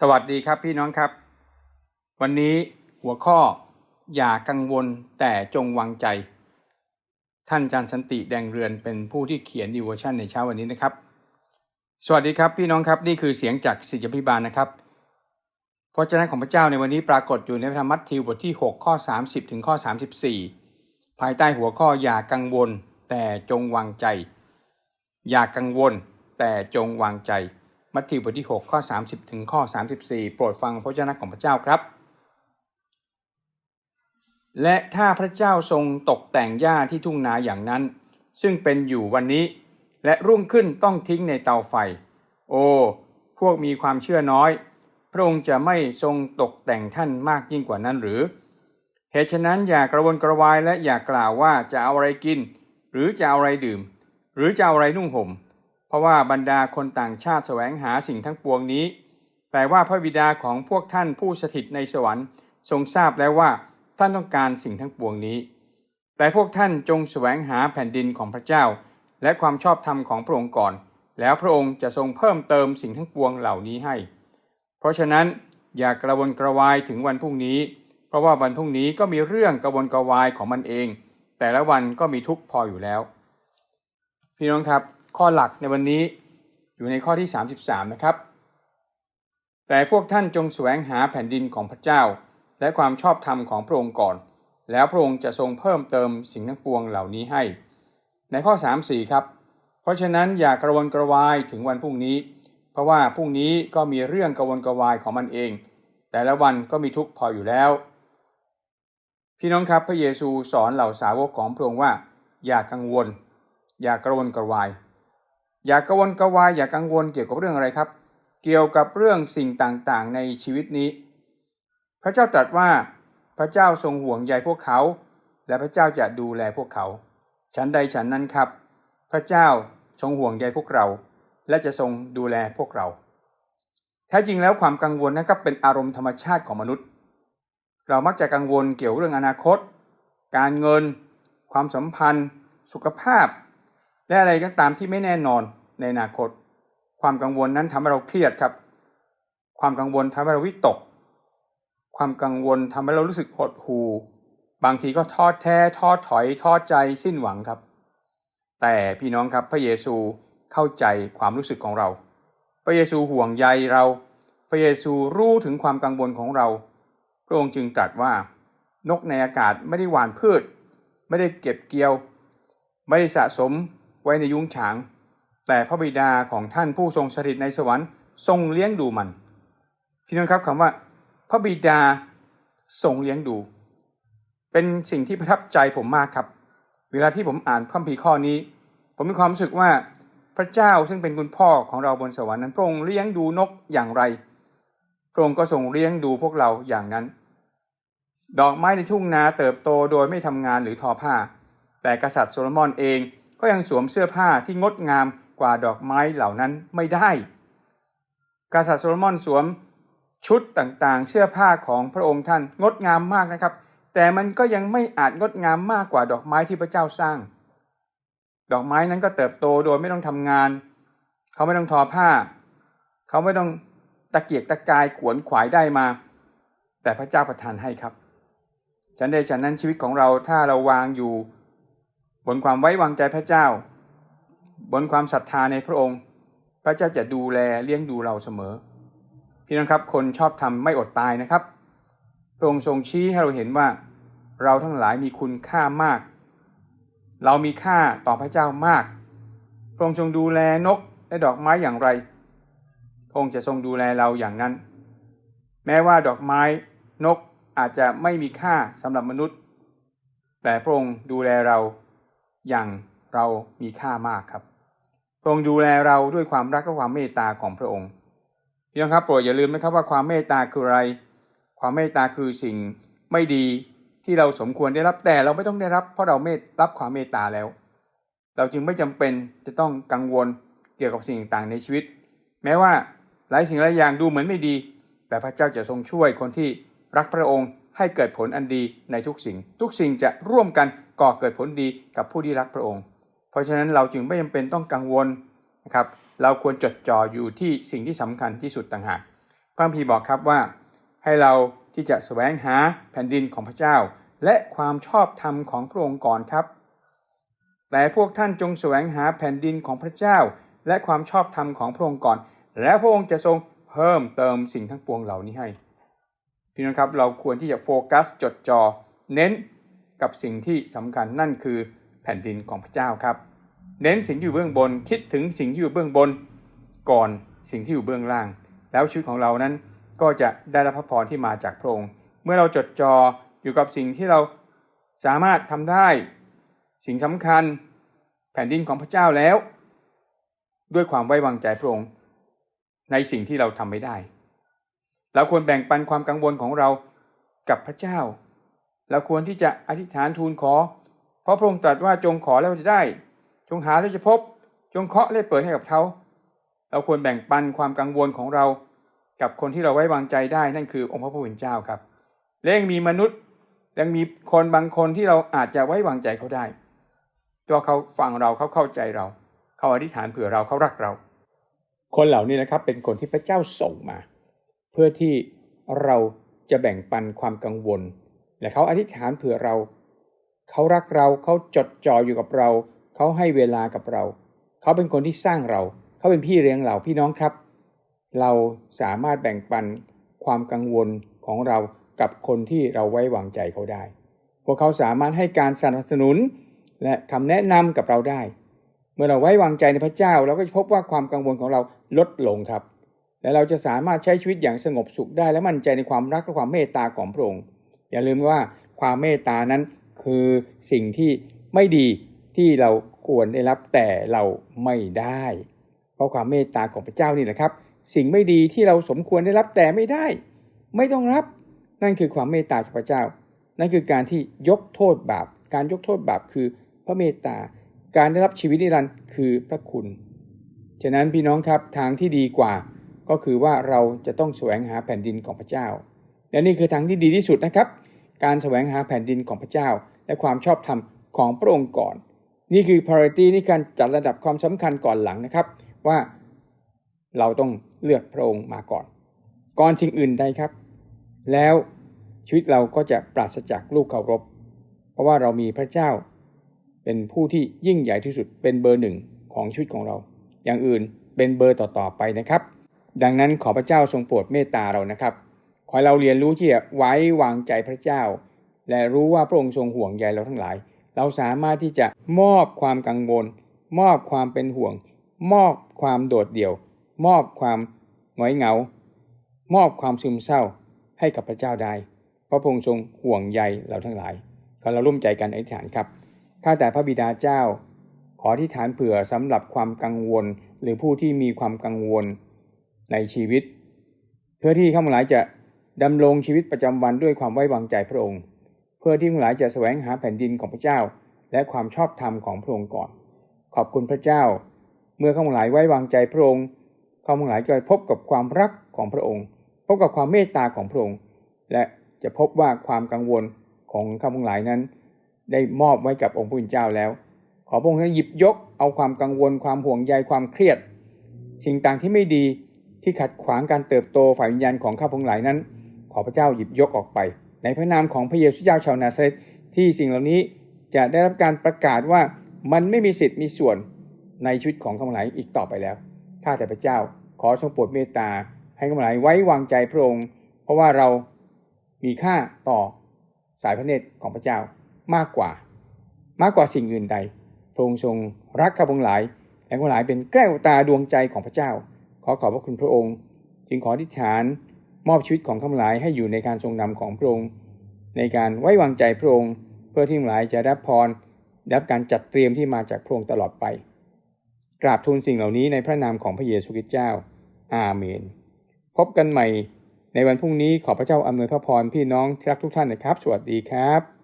สวัสดีครับพี่น้องครับ วันนี้หัวข้ออย่ากังวลแต่จงวางใจ ท่านอาจารย์สันติแดงเรือนเป็นผู้ที่เขียนดีเวอร์ชันในเช้าวันนี้นะครับ สวัสดีครับพี่น้องครับนี่คือเสียงจากสิทธิพิบาลนะครับพระเจ้าของพระเจ้าในวันนี้ปรากฏอยู่ในธรรมมัทธิวบทที่ 6 ข้อ 30 ถึงข้อ 34 ภายใต้หัวข้ออย่ากังวลแต่จงวางใจ อย่ากังวลแต่จงวางใจ มัทธิวบทที่ 6 ข้อ 30 ถึงข้อ 34 โปรดฟังพระเจ้าของพระเจ้าครับ และถ้าพระเจ้าทรงตกแต่งหญ้าที่ทุ่งนาอย่างนั้น ซึ่งเป็นอยู่วันนี้ และรุ่งขึ้นต้องทิ้งในเตาไฟ โอ้พวกมีความเชื่อน้อย พระองค์จะไม่ทรงตกแต่งท่านมากยิ่งกว่านั้นหรือเหตุฉะนั้นอย่ากระวนกระวายและอย่ากล่าวว่าจะเอาอะไรกิน หรือจะเอาอะไรดื่ม หรือจะเอาอะไรนุ่งห่ม เพราะว่าบรรดาคนต่างชาติแสวงหาสิ่งทั้งปวงนี้แต่ว่าพระบิดาของพวกท่านผู้สถิตในสวรรค์ ทรงทราบแล้วว่าท่านต้องการสิ่งทั้งปวงนี้ แต่พวกท่านจงแสวงหาแผ่นดินของพระเจ้า และความชอบธรรมของพระองค์ก่อน แล้วพระองค์จะทรงเพิ่มเติมสิ่งทั้งปวงเหล่านี้ให้ เพราะฉะนั้นอย่ากระวนกระวายถึงวันพรุ่งนี้ เพราะว่าวันพรุ่งนี้ก็มีเรื่องกระวนกระวายของมันเอง แต่ละวันก็มีทุกข์พออยู่แล้ว พี่น้องครับ ข้อหลักในวันนี้อยู่ในข้อที่ 33 นะครับ แต่พวกท่านจงแสวงหาแผ่นดินของพระเจ้า และความชอบธรรมของพระองค์ก่อน แล้วพระองค์จะทรงเพิ่มเติมสิ่งทั้งปวงเหล่านี้ให้ ในข้อ 3-4 ครับ เพราะฉะนั้นอย่ากระวนกระวายถึงวันพรุ่งนี้ เพราะว่าพรุ่งนี้ก็มีเรื่องกระวนกระวายของมันเอง แต่ละวันก็มีทุกข์พออยู่แล้ว พี่น้องครับพระเยซูสอนเหล่าสาวกของพระองค์ว่า อย่ากังวล อย่ากระวนกระวาย อย่ากระวนกวายอย่ากังวลเกี่ยวกับเรื่องอะไรครับ เกี่ยวกับเรื่องสิ่งต่างๆ ในชีวิตนี้ พระเจ้าตรัสว่าพระเจ้าทรงห่วงใยพวกเขา และพระเจ้าจะดูแลพวกเขา ฉันใดฉันนั้นครับ พระเจ้าทรงห่วงใยพวกเรา และจะทรงดูแลพวกเรา แท้จริงแล้วความกังวลนะครับเป็นอารมณ์ธรรมชาติของมนุษย์ เรามักจะกังวลเกี่ยวเรื่องอนาคต การเงิน ความสัมพันธ์ สุขภาพ และอะไรก็ตามที่ไม่แน่นอนในอนาคต ความกังวลนั้นทำให้เราเครียดครับ ความกังวลทำให้เราวิตก ความกังวลทำให้เรารู้สึกหดหู่บางทีก็ท้อแท้ท้อถอยท้อใจสิ้นหวังครับ แต่พี่น้องครับพระเยซูเข้าใจความรู้สึกของเรา พระเยซูห่วงใยเรา พระเยซูรู้ถึงความกังวลของเราพระองค์จึงตรัสว่านกในอากาศไม่ได้หว่านพืช ไม่ได้เก็บเกี่ยว ไม่ได้สะสม ไว้ในยุ้งฉาง แต่พระบิดาของท่านผู้ทรงสถิตในสวรรค์ทรงเลี้ยงดูมัน พี่น้องครับคำว่า พระบิดาทรงเลี้ยงดู เป็นสิ่งที่ประทับใจผมมากครับ เวลาที่ผมอ่านพระคัมภีร์ข้อนี้ ผมมีความรู้สึกว่าพระเจ้าซึ่งเป็นคุณพ่อของเราบนสวรรค์นั้นพระองค์เลี้ยงดูนกอย่างไรพระองค์ก็ทรงเลี้ยงดูพวกเราอย่างนั้น ดอกไม้ในทุ่งนาเติบโตโดยไม่ทำงานหรือทอผ้า แต่กษัตริย์โซโลมอนเอง ก็ยังสวมเสื้อผ้าที่งดงามกว่าดอกไม้เหล่านั้นไม่ได้ กษัตริย์โซโลมอนสวมชุดต่างๆ เสื้อผ้าของพระองค์ท่านงดงามมากนะครับ แต่มันก็ยังไม่อาจงดงามมากกว่าดอกไม้ที่พระเจ้าสร้าง ดอกไม้นั้นก็เติบโตโดยไม่ต้องทำงาน เขาไม่ต้องทอผ้า เขาไม่ต้องตะเกียกตะกายขวนขวายได้มา แต่พระเจ้าประทานให้ครับ ฉันได้ฉันนั้นชีวิตของเราถ้าเราวางอยู่ บนความไว้วางใจพระเจ้า บนความศรัทธาในพระองค์ พระเจ้าจะดูแลเลี้ยงดูเราเสมอ พี่น้องครับคนชอบทำไม่อดตายนะครับ พระองค์ทรงชี้ให้เราเห็นว่า เราทั้งหลายมีคุณค่ามาก เรามีค่าต่อพระเจ้ามาก พระองค์ทรงดูแลนกและดอกไม้อย่างไร พระองค์จะทรงดูแลเราอย่างนั้น แม้ว่าดอกไม้นกอาจจะไม่มีค่าสำหรับมนุษย์ แต่พระองค์ดูแลเรา อย่างเรามีค่ามากครับพระองค์ดูแลเราด้วยความรักและความเมตตาของพระองค์พี่น้องครับโปรดอย่าลืมนะครับว่าความเมตตาคืออะไร ความเมตตาคือสิ่งไม่ดีที่เราสมควรได้รับแต่เราไม่ต้องได้รับ เพราะเราเมตรับความเมตตาแล้ว เราจึงไม่จำเป็นจะต้องกังวลเกี่ยวกับสิ่งต่างๆในชีวิต แม้ว่าหลายสิ่งหลายอย่างดูเหมือนไม่ดี แต่พระเจ้าจะทรงช่วยคนที่รักพระองค์ ให้เกิดผลอันดีในทุกสิ่ง ทุกสิ่งจะร่วมกันก่อเกิดผลดีกับผู้ที่รักพระองค์ เพราะฉะนั้นเราจึงไม่จำเป็นต้องกังวลนะครับเราควรจดจ่ออยู่ที่สิ่งที่สำคัญที่สุดต่างหากพระคัมภีบอกครับว่า ให้เราที่จะแสวงหาแผ่นดินของพระเจ้า และความชอบธรรมของพระองค์ก่อนครับ แต่พวกท่านจงแสวงหาแผ่นดินของพระเจ้า และความชอบธรรมของพระองค์ก่อน แล้วพระองค์จะทรงเพิ่มเติมสิ่งทั้งปวงเหล่านี้ให้ พี่น้องครับเราควรที่จะโฟกัสจดจอ่อเน้นกับสิ่งที่สำคัญนั่นคือแผ่นดินของพระเจ้าครับ เน้นสิ่งที่อยู่เบื้องบนคิดถึงสิ่งที่อยู่เบื้องบน ก่อนสิ่งที่อยู่เบื้องล่าง แล้วชีวิตของเรานั้นก็จะได้รับพระพรที่มาจากพระองค์เมื่อเราจดจ่ออยู่กับสิ่งที่เราสามารถทำได้ สิ่งสำคัญแผ่นดินของพระเจ้าแล้ว ด้วยความไว้วางใจพระองค์ในสิ่งที่เราทำไม่ได้ เราควรแบ่งปันความกังวลของเรากับพระเจ้า เราควรที่จะอธิษฐานทูลขอ เพราะพระองค์ตรัสว่าจงขอแล้วจะได้ จงหาแล้วจะพบ จงเคาะและเปิดให้กับเขา เราควรแบ่งปันความกังวลของเรา กับคนที่เราไว้วางใจได้นั่นคือองค์พระผู้เป็นเจ้าครับและยังมีมนุษย์ยังมีคนบางคนที่เราอาจจะไว้วางใจเขาได้ตัวเขาฟังเราเขาเข้าใจเรา เขาอธิษฐานเผื่อเราเขารักเรา คนเหล่านี้นะครับเป็นคนที่พระเจ้าส่งมา เพื่อที่เราจะแบ่งปันความกังวล และเขาอธิษฐานเผื่อเรา เขารักเราเขาจดจ่ออยู่กับเรา เขาให้เวลากับเรา เขาเป็นคนที่สร้างเรา เขาเป็นพี่เลี้ยงเราพี่น้องครับ เราสามารถแบ่งปันความกังวลของเรากับคนที่เราไว้วางใจเขาได้ พวกเขาสามารถให้การสนับสนุน และคำแนะนำกับเราได้ เมื่อเราไว้วางใจในพระเจ้า เราก็จะพบว่าความกังวลของเราลดลงครับ และเราจะสามารถใช้ชีวิตอย่างสงบสุขได้และมั่นใจในความรักและความเมตตาของพระองค์อย่าลืมว่าความเมตตานั้นคือสิ่งที่ไม่ดีที่เราควรได้รับแต่เราไม่ได้ เพราะความเมตตาของพระเจ้านี่แหละครับ สิ่งไม่ดีที่เราสมควรได้รับแต่ไม่ได้ ไม่ต้องรับ นั่นคือความเมตตาจากพระเจ้า นั่นคือการที่ยกโทษบาป การยกโทษบาปคือพระเมตตา การได้รับชีวิตนิรันดร์คือพระคุณ ฉะนั้นพี่น้องครับทางที่ดีกว่า ก็คือว่าเราจะต้องแสวงหาแผ่นดินของพระเจ้า และนี่คือทางที่ดีที่สุดนะครับ การแสวงหาแผ่นดินของพระเจ้า และความชอบธรรมของพระองค์ก่อน นี่คือ priority นี่การจัดระดับความสำคัญก่อนหลังนะครับ ว่าเราต้องเลือกพระองค์มาก่อน ก่อนสิ่งอื่นใดครับ แล้วชีวิตเราก็จะปราศจากลูกเคารพ เพราะว่าเรามีพระเจ้า เป็นผู้ที่ยิ่งใหญ่ที่สุดเป็นเบอร์หนึ่งของชีวิตของเรา อย่างอื่นเป็นเบอร์ต่อๆไปนะครับ ดังนั้นขอพระเจ้าทรงโปรดเมตตาเรานะครับ ขอเราเรียนรู้ที่จะไว้วางใจพระเจ้า และรู้ว่าพระองค์ทรงห่วงใยเราทั้งหลาย เราสามารถที่จะมอบความกังวล มอบความเป็นห่วง มอบความโดดเดี่ยว มอบความหงอยเหงา มอบความซึมเศร้าให้กับพระเจ้าได้เพราะพระองค์ทรงห่วงใยเราทั้งหลาย ขอเราร่วมใจกันอธิษฐานครับ ข้าแต่พระบิดาเจ้า ขอที่ฐานเผื่อสำหรับความกังวล หรือผู้ที่มีความกังวล ในชีวิต เพื่อที่ข้าพเจ้าจะดำรงชีวิตประจำวันด้วยความไว้วางใจพระองค์ เพื่อที่ข้าพเจ้าจะแสวงหาแผ่นดินของพระเจ้า และความชอบธรรมของพระองค์ก่อน ขอบคุณพระเจ้า เมื่อข้าพเจ้าไว้วางใจพระองค์ข้าพเจ้าจะพบกับความรักของพระองค์ พบกับความเมตตาของพระองค์ และจะพบว่าความกังวลของข้าพเจ้านั้น ได้มอบไว้กับองค์พระผู้เป็นเจ้าแล้ว ขอพระองค์หยิบยกเอาความกังวลความห่วงใยความเครียด สิ่งต่างที่ไม่ดี ที่ขัดขวางการเติบโตฝ่ายวิญญาณของข้าพเจ้านั้น ขอพระเจ้าหยิบยกออกไป ในพระนามของพระเยซูเจ้าชาวนาซาเรตที่สิ่งเหล่านี้จะได้รับการประกาศว่ามันไม่มีสิทธิ์มีส่วนในชีวิตของข้าพเจ้าอีกต่อไปแล้วข้าแต่พระเจ้าขอทรงโปรดเมตตา ให้ข้าพเจ้าไว้วางใจพระองค์ เพราะว่าเรามีค่าต่อสายพระเนตรของพระเจ้ามากกว่า มากกว่าสิ่งอื่นใดพระองค์ทรงรักข้าพเจ้าและข้าพเจ้าเป็นแก้วตาดวงใจของพระเจ้า ขอขอบพระคุณพระองค์ จึงขอทิฏฐานมอบชีวิตของข้าพเจ้าให้อยู่ในการทรงนำของพระองค์ ในการไว้วางใจพระองค์ เพื่อที่ข้าพเจ้าจะรับพรได้รับการจัดเตรียมที่มาจากพระองค์ตลอดไป กราบทูลสิ่งเหล่านี้ในพระนามของพระเยซูคริสต์เจ้า อาเมน พบกันใหม่ในวันพรุ่งนี้ขอพระเจ้าอำนวยพระพรพี่น้องที่รักทุกท่านนะครับ สวัสดีครับ